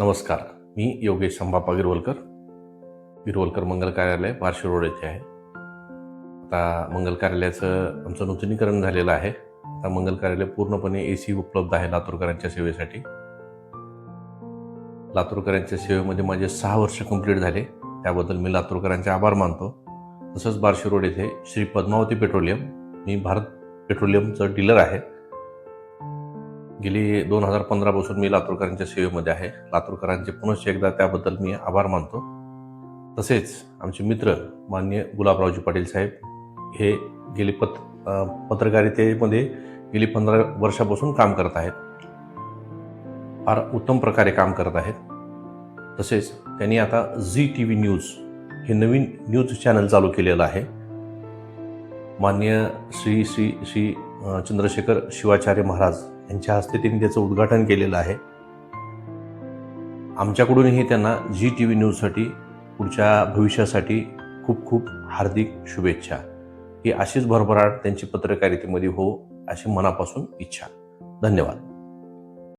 नमस्कार मी योगेश संभापा गिरवलकर. गिरवलकर मंगल कार्यालय बार्शी रोड येथे आहे. आता मंगल कार्यालयाचं आमचं नूतनीकरण झालेलं आहे. आता मंगल कार्यालय पूर्णपणे ए सी उपलब्ध आहे लातूरकरांच्या सेवेसाठी. लातूरकरांच्या सेवेमध्ये माझे सहा वर्ष कंप्लीट झाले. त्याबद्दल मी लातूरकरांचे आभार मानतो. तसंच बार्शी रोड येथे श्री पद्मावती पेट्रोलियम. मी भारत पेट्रोलियमचं डीलर आहे. गेली दोन हजार पंधरापासून मी लातूरकरांच्या सेवेमध्ये आहे. लातूरकरांचे पुनश्च एकदा त्याबद्दल मी आभार मानतो. तसेच आमचे मित्र मान्य गुलाबरावजी पाटील साहेब हे गेली पत पत्रकारितेमध्ये गेली पंधरा वर्षापासून काम करत आहेत. फार उत्तम प्रकारे काम करत आहेत. तसेच त्यांनी आता झी टी व्ही न्यूज हे नवीन न्यूज चॅनल चालू केलेलं आहे. मान्य श्री श्री श्री चंद्रशेखर शिवाचार्य महाराज यांच्या हस्ते त्यांनी त्याचं उद्घाटन केलेलं आहे. आमच्याकडूनही त्यांना जी टी व्ही न्यूजसाठी पुढच्या भविष्यासाठी खूप खूप हार्दिक शुभेच्छा. ही अशीच भरभराट त्यांची पत्रकारितेमध्ये हो अशी मनापासून इच्छा. धन्यवाद.